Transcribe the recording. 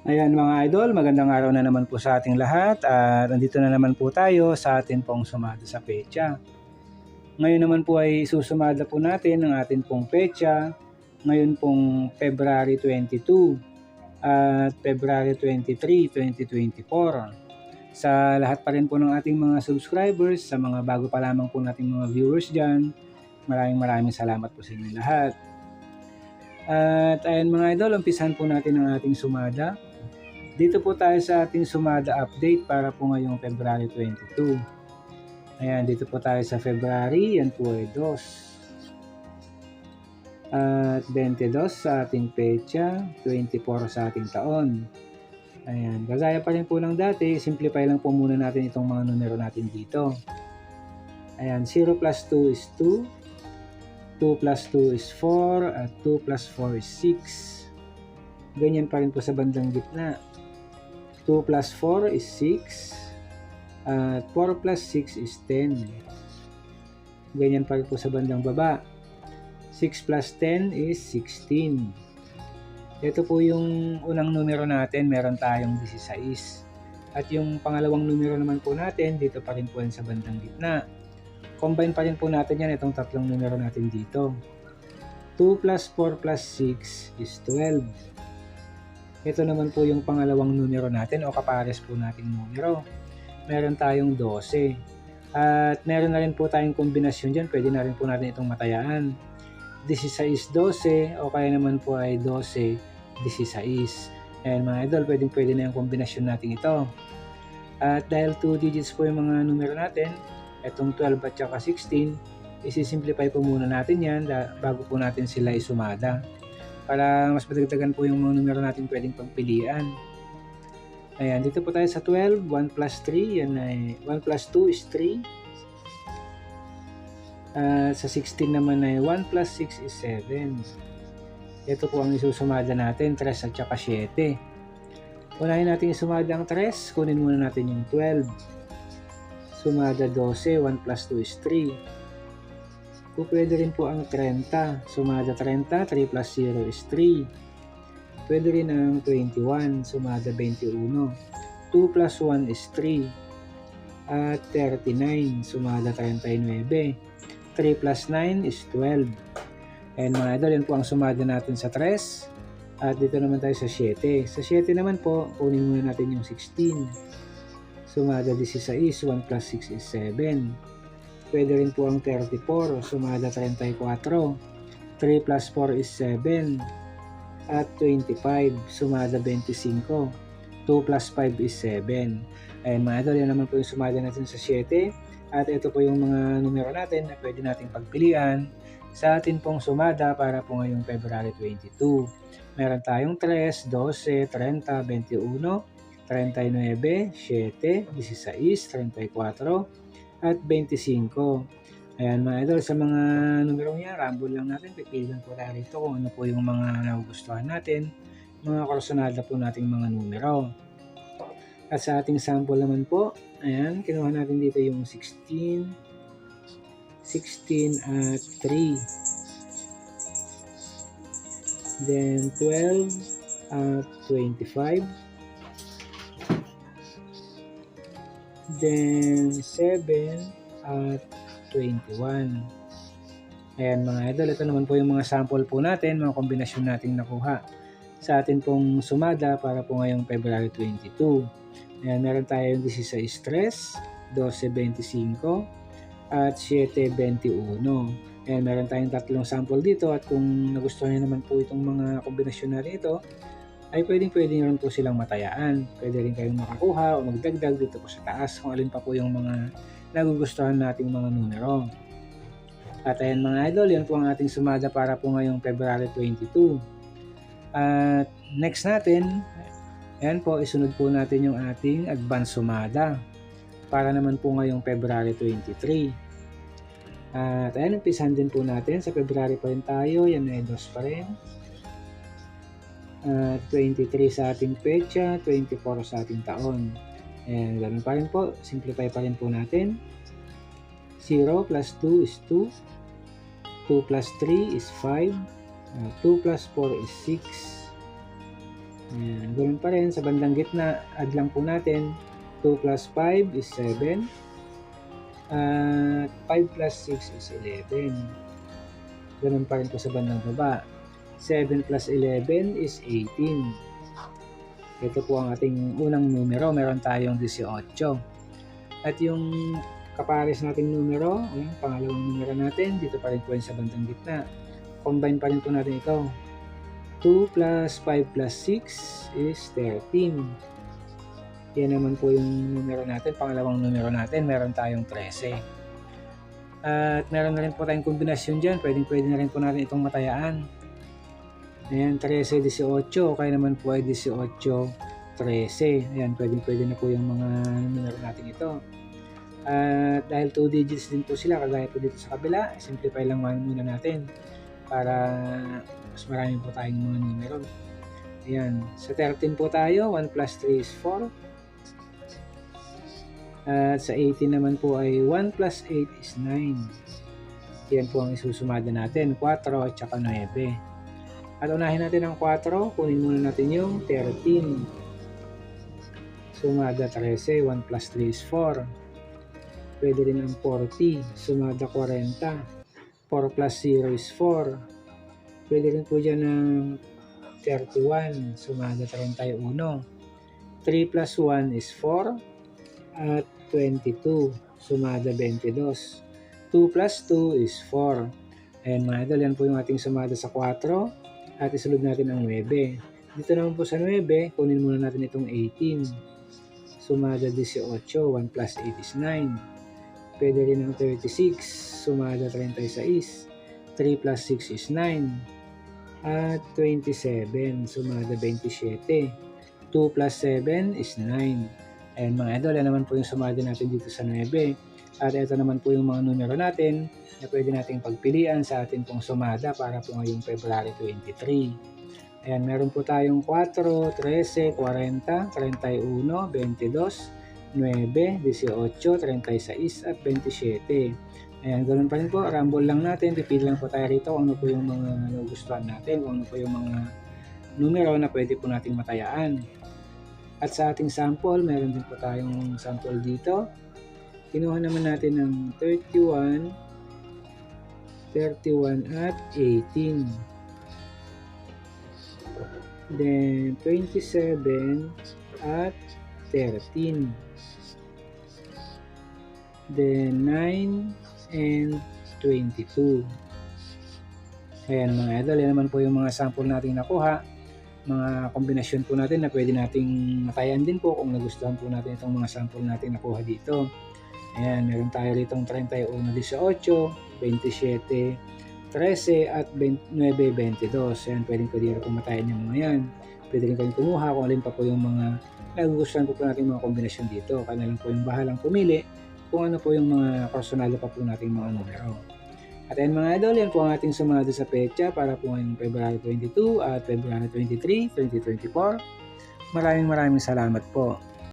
Ayan mga idol, magandang araw na naman po sa ating lahat at nandito na naman po tayo sa atin pong sumada sa pecha. Ngayon naman po ay susumada po natin ang atin pong pecha ngayon pong February 22 at February 23, 2024. Sa lahat pa rin po ng ating mga subscribers, sa mga bago pa lamang po nating mga viewers dyan, maraming maraming salamat po sa inyo lahat. At ayan mga idol, umpisahan po natin ang ating sumada. Dito po tayo sa ating sumada update para po ngayong February 22. Ayan, dito po tayo sa February, yan po ay 2. At 22 sa ating pecha, 24 sa ating taon. Ayan, gagaya pa rin po ng dati, simplify lang po muna natin itong mga numero natin dito. Ayan, 0 plus 2 is 2, 2 plus 2 is 4, at 2 plus 4 is 6. Ganyan pa rin po sa bandang gitna. 2 plus 4 is 6. At 4 plus 6 is 10. Ganyan pa po sa bandang baba. 6 plus 10 is 16. Ito po yung unang numero natin, meron tayong 16. At yung pangalawang numero naman po natin, dito pa rin po sa bandang gitna. Combine pa rin po natin yan, itong tatlong numero natin dito. 2 plus 4 plus 6 is 12. Ito naman po yung pangalawang numero natin o kapares po nating numero. Meron tayong 12. At meron na rin po tayong kombinasyon dyan. Pwede na rin po natin itong matayaan. 16-12 o kaya naman po ay 12-16. Ayan mga idol, pwede, pwede na yung kombinasyon natin ito. At dahil 2 digits po yung mga numero natin, itong 12 at saka 16, isi-simplify po muna natin yan bago po natin sila isumada para mas madagdagan po yung mga numero natin pwedeng pagpilian. Ayan, dito po tayo sa 12, 1 plus 3, yan ay 1 plus 2 is 3. Uh, sa 16 naman ay 1 plus 6 is 7. Ito po ang isusumada natin, 3 at saka 7. Unahin natin isumada ang 3, kunin muna natin yung 12. Sumada 12, 1 plus 2 is 3. Po pwede rin po ang 30. Sumada 30, 3 plus 0 is 3. Pwede rin ang 21, sumada 21. 2 plus 1 is 3. At 39, sumada 39. 3 plus 9 is 12. And mga idol, yan po ang sumada natin sa 3. At dito naman tayo sa 7. Sa 7 naman po, kunin muna natin yung 16. Sumada 16, 1 plus 6 is 7. Pwede rin po ang 34, sumada 34. 3 plus 4 is 7. At 25, sumada 25. 2 plus 5 is 7. Ayan mga idol, yan naman po yung sumada natin sa 7. At ito po yung mga numero natin na pwede nating pagpilian sa atin pong sumada para po ngayong February 22. Meron tayong 3, 12, 30, 21, 39, 7, 16, 34, at 25. Ayan mga idol, sa mga numerong yan, rumble lang natin, pipili lang po tayo rito kung ano po yung mga nagugustuhan natin, mga korsonada po nating mga numero. At sa ating sample naman po, ayan, kinuha natin dito yung 16, 16 at 3. Then 12 at 25. Then, 7 at 21. Ayan mga idol, ito naman po yung mga sample po natin, mga kombinasyon nating nakuha sa atin pong sumada para po ngayong February 22. Ayan, meron tayong 16 stress, 12.25 at 7.21. Ayan, meron tayong tatlong sample dito at kung nagustuhan niyo naman po itong mga kombinasyon natin ito, ay pwedeng pwede rin po silang matayaan. Pwede rin kayong makakuha o magdagdag dito po sa taas kung alin pa po yung mga nagugustuhan nating mga numero. At ayan mga idol, yan po ang ating sumada para po ngayong February 22. At next natin, ayan po, isunod po natin yung ating advance sumada para naman po ngayong February 23. At ayan, umpisan din po natin. Sa February pa rin tayo, yan ay dos pa rin uh, 23 sa ating pecha, 24 sa ating taon. And ganun pa rin po, simplify pa rin po natin. 0 plus 2 is 2. 2 plus 3 is 5. Uh, 2 plus 4 is 6. Ayan, ganun pa rin sa bandang gitna, add lang po natin 2 plus 5 is 7 at 5 plus 6 is 11. Ganun pa rin po sa bandang baba. 7 plus 11 is 18. Ito po ang ating unang numero. Meron tayong 18. At yung kapares nating numero, yung pangalawang numero natin, dito pa rin po yun sa bandang gitna. Combine pa rin po natin ito. 2 plus 5 plus 6 is 13. Yan naman po yung numero natin. Pangalawang numero natin, meron tayong 13. At meron na rin po tayong kombinasyon dyan. Pwedeng pwede na rin po natin itong matayaan. Ayan, 13, 18. Kaya naman po ay 18, 13. Ayan, pwedeng pwede na po yung mga numero natin ito. At dahil 2 digits din po sila, kagaya po dito sa kabila, simplify lang muna natin para mas marami po tayong mga numero. Ayan, sa 13 po tayo, 1 plus 3 is 4. At sa 18 naman po ay 1 plus 8 is 9. Yan po ang isusumada natin, 4 at saka 9. At unahin natin ang 4, kunin muna natin yung 13. Sumada 13, 1 plus 3 is 4. Pwede rin ang 40, sumada 40. 4 plus 0 is 4. Pwede rin po dyan ng 31, sumada 31. 3 plus 1 is 4 at 22, sumada 22. 2 plus 2 is 4. Ayan mga idol, yan po yung ating sumada sa 4 at isulod natin ang 9. Dito naman po sa 9, kunin muna natin itong 18. Sumada 18, 1 plus 8 is 9. Pwede rin ang 36, sumada 36. 3 plus 6 is 9. At 27, sumada 27. 2 plus 7 is 9. Ayan mga idol, yan naman po yung sumada natin dito sa 9. At ito naman po yung mga numero natin na pwede nating pagpilian sa ating pong sumada para po ngayong February 23. Ayan, meron po tayong 4, 13, 40, 31, 22, 9, 18, 36 at 27. Ayan, ganoon pa rin po, rumble lang natin, pipili lang po tayo rito kung ano po yung mga nagustuhan natin, kung ano po yung mga numero na pwede po nating matayaan. At sa ating sample, meron din po tayong sample dito. Kinuha naman natin ng 31, 31 at 18. Then 27 at 13. Then 9 and 22. Ayan mga idol, yan naman po yung mga sample natin nakuha. Mga kombinasyon po natin na pwede nating matayan din po kung nagustuhan po natin itong mga sample natin nakuha dito. Ayan, meron tayo rito 31, 18, 27, 13 at 9, 22. Ayan, pwede pwede rin po matayan yung mga yan. Pwede rin kayong kumuha kung alin pa po yung mga nagugustuhan po po natin mga kombinasyon dito. Kaya lang po yung bahalang pumili kung ano po yung mga personal pa po nating mga numero. At ayun mga idol, yan po ang ating sumado sa pecha para po ngayong February 22 at February 23, 2024. Maraming maraming salamat po.